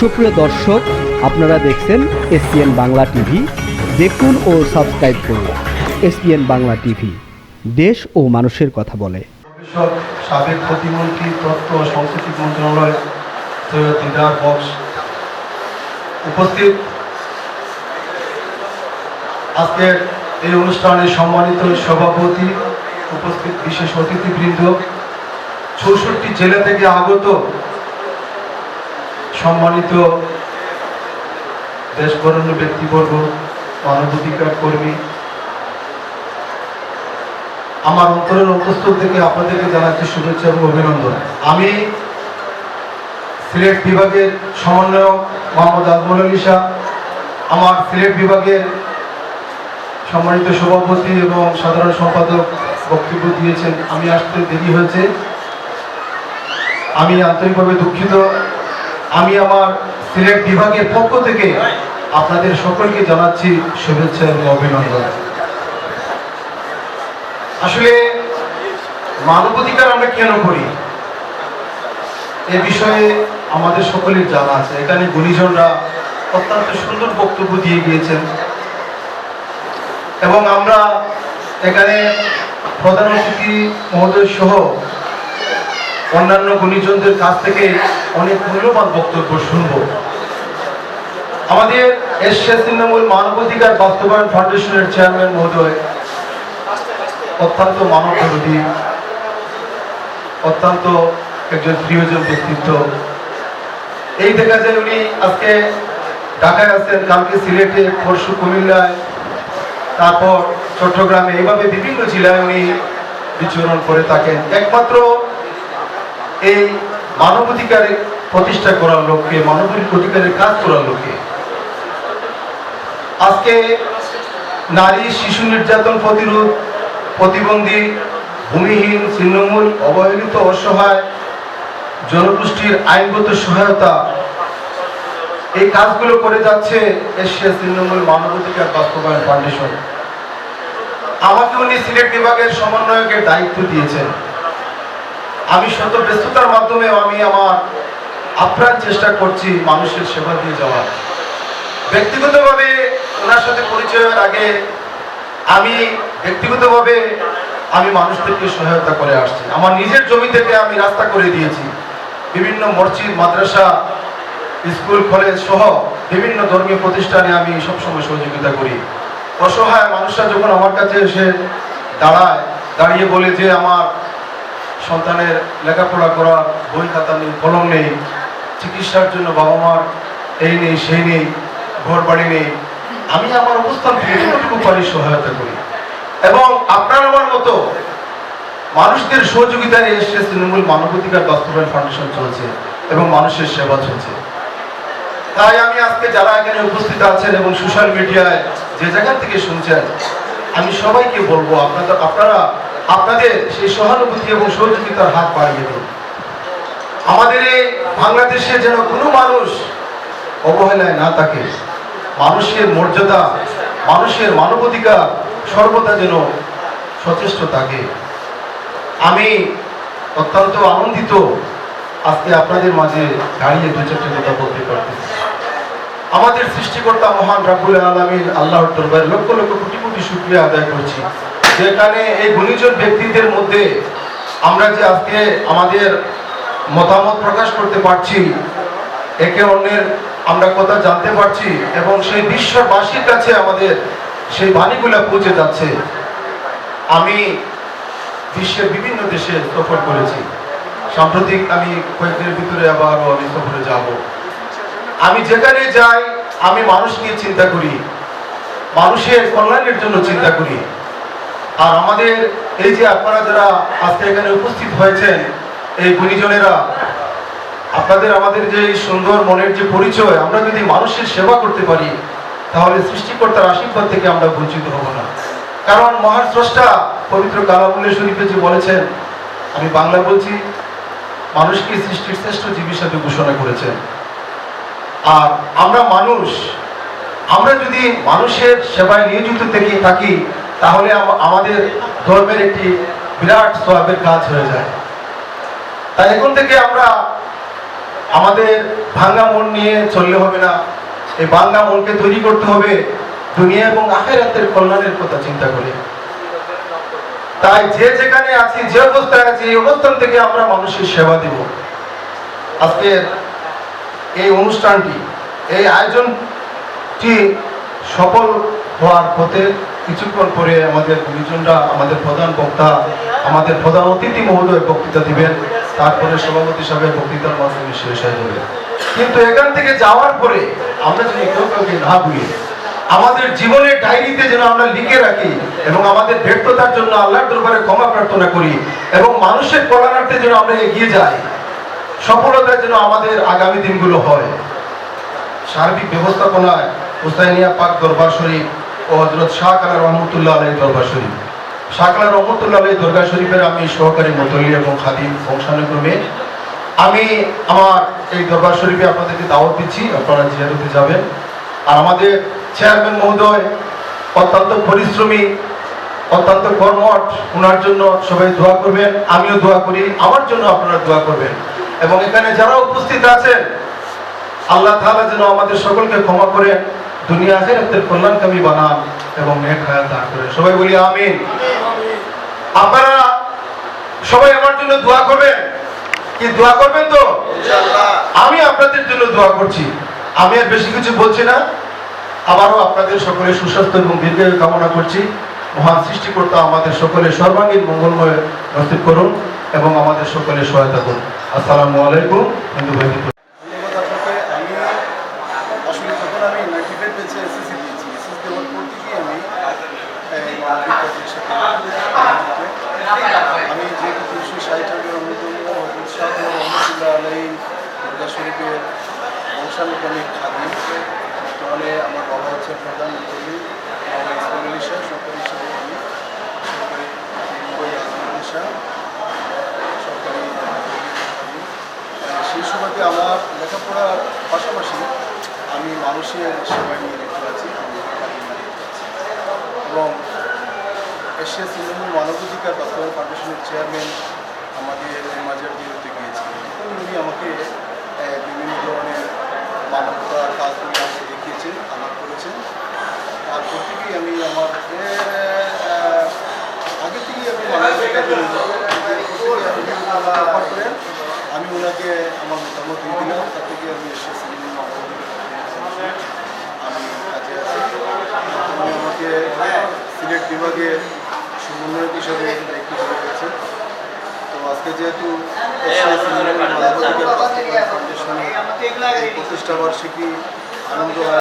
সুপ্রিয় দর্শক, আপনারা দেখছেন এসপিএন বাংলা টিভি। দেখুন ও সাবস্ক্রাইব করুন এসপিএন বাংলা টিভি। দেশ ও মানুষের কথা বলে। সাবেক প্রতিমন্ত্রী তথ্য ও সংস্কৃতি মন্ত্রণালয় দিদার বক্স উপস্থিত। আজকের এই অনুষ্ঠানে সম্মানিত সভাপতি, উপস্থিত বিশেষ অতিথিবৃন্দ। চৌষট্টি জেলা থেকে আগত সম্মানিত দেশবরণ্য ব্যক্তিবর্গ, মানবাধিকার কর্মী, আমার অন্তরের অন্তঃস্থল থেকে আপনাদেরকে জানাচ্ছি শুভেচ্ছা এবং অভিনন্দন। আমি সিলেট বিভাগের সমন্বয়ক মোহাম্মদ আজমল আলী শাহ আমার সিলেট বিভাগের সম্মানিত সভাপতি এবং সাধারণ সম্পাদক বক্তব্য দিয়েছেন। আমি আসতে দেরি হয়েছে। আমি আন্তরিকভাবে দুঃখিত আমি আমার সিলেট বিভাগের পক্ষ থেকে আপনাদের সকলকে জানাচ্ছি শুভেচ্ছা এবং অভিনন্দন। আসলে মানবাধিকার আমরা কেন করি? এ বিষয়ে আমাদের সকলের জানা আছে। এখানে গুণীজনরা অত্যন্ত সুন্দর বক্তব্য দিয়ে গিয়েছেন। এবং আমরা এখানে প্রধান অতিথি মহোদয় সহ অন্যান্য গুণীজনদের কাছ থেকে অনেক মূল্যবান বক্তব্য শুনব। আমাদের এশিয়া তৃণমূল মানবাধিকার বাস্তবায়ন ফাউন্ডেশনের চেয়ারম্যান মহোদয়, অত্যন্ত মানবতাবাদী, অত্যন্ত একজন প্রিয়জন ব্যক্তিত্ব। এই দেখা যায় উনি আজকে ঢাকায় আছেন, কালকে সিলেটে, পরশু কুমিল্লায়, তারপর চট্টগ্রামে, এইভাবে বিভিন্ন জেলায় উনি বিচরণ করে থাকেন। একমাত্র এই মানবাধিকার প্রতিষ্ঠা করার লক্ষ্যে মানবিক অধিকারের কাজ করার লক্ষ্যে। আজকে নারী শিশু নির্যাতন প্রতিরোধ প্রতিবন্ধী ভূমিহীন তৃণমূল, অবহেলিত, অসহায় জনগোষ্ঠীর আইনগত সহায়তা, এই কাজগুলো করে যাচ্ছে এশিয়া তৃণমূল মানবাধিকার বাস্তবায়ন ফাউন্ডেশন। আমাকে উনি সিলেট বিভাগের সমন্বয়কের দায়িত্ব দিয়েছেন। আমি শত ব্যস্ততার মাধ্যমেও আমি আমার আপ্রাণ চেষ্টা করছি মানুষের সেবা দিয়ে যাওয়ার। ব্যক্তিগতভাবে ওনার সাথে পরিচয়ের আগে আমি ব্যক্তিগতভাবে আমি মানুষদেরকে সহায়তা করে আসছি। আমার নিজের জমি থেকে আমি রাস্তা করে দিয়েছি। বিভিন্ন মসজিদ, মাদ্রাসা, স্কুল, কলেজ সহ বিভিন্ন ধর্মীয় প্রতিষ্ঠানে আমি সবসময় সহযোগিতা করি। অসহায় মানুষরা যখন আমার কাছে এসে দাঁড়ায়, দাঁড়িয়ে বলে যে আমার সন্তানের লেখাপড়া করার বই খাতা নেই, কলম নেই, চিকিৎসার জন্য বাবা মার এই নেই, সেই নেই ঘর বাড়ি নেই। আমি আমার অবস্থান যতটুকু পারি সহায়তা করি। এবং আপনার আমার মতো মানুষদের সহযোগিতা নিয়ে এসে তৃণমূল মানবাধিকার বাস্তবায়ন ফাউন্ডেশন চলছে এবং মানুষের সেবা চলছে। তাই আমি আজকে যারা এখানে উপস্থিত আছেন এবং সোশ্যাল মিডিয়ায় যে জায়গা থেকে শুনছেন, আমি সবাইকে বলব আপনাদের আপনারা আপনাদের সেই সহানুভূতি এবং সহযোগিতার হাত বাড়িয়ে দিন। আমাদের এই বাংলাদেশে যেন কোনো মানুষ অবহেলায় না থাকে, মানুষের মর্যাদা, মানুষের মানবাধিকার সর্বদা যেন সচেষ্ট থাকে। আমি অত্যন্ত আনন্দিত আজকে আপনাদের মাঝে দাঁড়িয়ে দু চারটে কথা বলতে পারতেছি। আমাদের সৃষ্টিকর্তা মহান রাবুল আলমিন আল্লাহর দরবারে লক্ষ লক্ষ কোটি কোটি শুক্রিয়া আদায় করছি। যেখানে এই গুণীজন ব্যক্তিদের মধ্যে আমরা যে আজকে আমাদের মতামত প্রকাশ করতে পারছি, একে অন্যের আমরা কথা জানতে পারছি এবং সেই বিশ্ববাসীর কাছে আমাদের সেই বাণীগুলো পৌঁছে যাচ্ছে। আমি বিশ্বের বিভিন্ন দেশে সফর করেছি। সাম্প্রতিক আমি কয়েকদিনের ভিতরে আবারও আমি সফরে যাব। আমি যেখানে যাই, আমি মানুষ নিয়ে চিন্তা করি। মানুষের কল্যাণের জন্য চিন্তা করি। আর আমাদের এই যে আপনারা যারা আজকে এখানে উপস্থিত হয়েছেন, এই গুণীজনেরা, আপনাদের আমাদের যে সুন্দর মনের যে পরিচয়, আমরা যদি মানুষের সেবা করতে পারি, তাহলে সৃষ্টিকর্তার আশীর্বাদ থেকে আমরা বঞ্চিত হব না। কারণ মহান স্রষ্টা পবিত্র কালামুল্লা শরীফে যে বলেছেন, আমি বাংলা বলছি, মানুষকে সৃষ্টির শ্রেষ্ঠ জীব হিসাবে ঘোষণা করেছেন। আর আমরা মানুষ, আমরা যদি মানুষের সেবায় নিয়োজিত থেকে থাকি তাহলে আমাদের ধর্মের একটি বিরাট সবের কাজ হয়ে যায়। তাই এখন থেকে আমরা আমাদের ভাঙ্গা মন নিয়ে চললে হবে না। এই ভাঙ্গা মনকে তৈরি করতে হবে দুনিয়া এবং আখেরাতের কল্যাণের কথা চিন্তা করে। তাই যে যেখানে আছি, যে অবস্থায় আছি, এই অবস্থান থেকে আমরা মানুষের সেবা দেব। আজকের এই অনুষ্ঠানটি, এই আয়োজনটি সফল হওয়ার পথে কিছুক্ষণ পরে আমাদের গুরুজনরা, আমাদের প্রধান বক্তা, আমাদের প্রধান অতিথি মহোদয় বক্তৃতা দিবেন। তারপরে সভাপতি সাহেবের বক্তৃতার মাধ্যমে শেষ হয়ে যাবে। কিন্তু এখান থেকে যাওয়ার পরে আমরা যদি কেউ কাউকে না ভুলি, আমাদের জীবনের ডায়েরিতে যেন আমরা লিখে রাখি এবং আমাদের ব্যর্থতার জন্য আল্লাহর দরবারে ক্ষমা প্রার্থনা করি এবং মানুষের কল্যাণার্থে যেন আমরা এগিয়ে যাই সফলতার জন্য আমাদের আগামী দিনগুলো হয়। সার্বিক ব্যবস্থাপনায় হুসাইনিয়া পাক দরবার শরীফ ও হজরত শাহ কালা রহমতুল্লাহ আলাই দরবার শরীফ। শাহ কালা রহমতুল্লাহ আলাই দরগা শরীফের আমি সহকারী মতলি এবং খাদিম বংশানুক্রমে আমি আমার এই দরবার শরীফে আপনাদেরকে দাওয়াত দিচ্ছি, আপনারা জিয়ারতে যাবেন। আর আমাদের চেয়ারম্যান মহোদয় অত্যন্ত পরিশ্রমী, অত্যন্ত কর্মঠ ওনার জন্য সবাই দোয়া করবেন, আমিও দোয়া করি, আমার জন্য আপনারা দোয়া করবেন। এবং এখানে যারা উপস্থিত আছেন, আল্লাহ তাআলা যেন আমাদের সকলকে ক্ষমা করে দুনিয়া আখিরাতের কল্যাণকামী বানান এবং নেক হায়াত দান করে সবাই বলি আমিন। আপনারা সবাই আমার জন্য দোয়া করবেন? কি দোয়া করবেন তো? আমি আপনাদের জন্য দোয়া করছি। আমি আর বেশি কিছু বলছি না। আবারও আপনাদের সকলে সুস্বাস্থ্য এবং দীর্ঘায়ু কামনা করছি। মহান সৃষ্টিকর্তা আমাদের সকলের সর্বাঙ্গীন মঙ্গলময় নসিব করুন এবং আমাদের সকলে সহায়তা করুন। আসসালামু আলাইকুম হিন্দু ভাই ধন্যবাদ আপনাকে আমি আসলে যখন আমি নাইনটি ফাইভ বেচে এসএসসি দিয়েছি। এসএসসি দেওয়ার পর আমি আমি যেহেতু তিনশো ষাট শাহ রহমতুল্লাহ আলাই দুর্গা শরীফের বংশানুক্রমিক খাদিম বর্তমানে আমার বাবা হচ্ছে প্রধান মুরব্বী আমার ইসলাম আলী শাহ সরকারি হিসেবে আমি সরকারি মুম্বাই আজম আলী শাহ সরকারি খাদিম আহ, সেই সময়তে আমার লেখাপড়ার পাশাপাশি আমি মানুষের সবাই খাদিম নিয়োজিত আছি এবং এশিয়া তৃণমূল মানবাধিকার বাস্তবায়ন ফাউন্ডেশনের চেয়ারম্যান আমাদের মাঝে বিরুদ্ধে গিয়েছিলেন। উনি আমাকে আহ, বিভিন্ন ধরনের মানবতার কাজগুলি আমাকে দেখিয়েছেন আলাপ করেছেন তারপর থেকেই আমি আমার এ, আহ, আগে থেকেই আমি মানবাধিকার অফার করেন আমি ওনাকে আমার মতামত দিয়ে দিলাম তার থেকে আমি এশিয়া তৃণমূল মানবাধিকার আমি কাজে আছি উনি আমাকে সিলেট বিভাগে সমন্বয়ক হিসাবে গেছে তো আজকে যেহেতু প্রতিষ্ঠা বার্ষিকী আনন্দ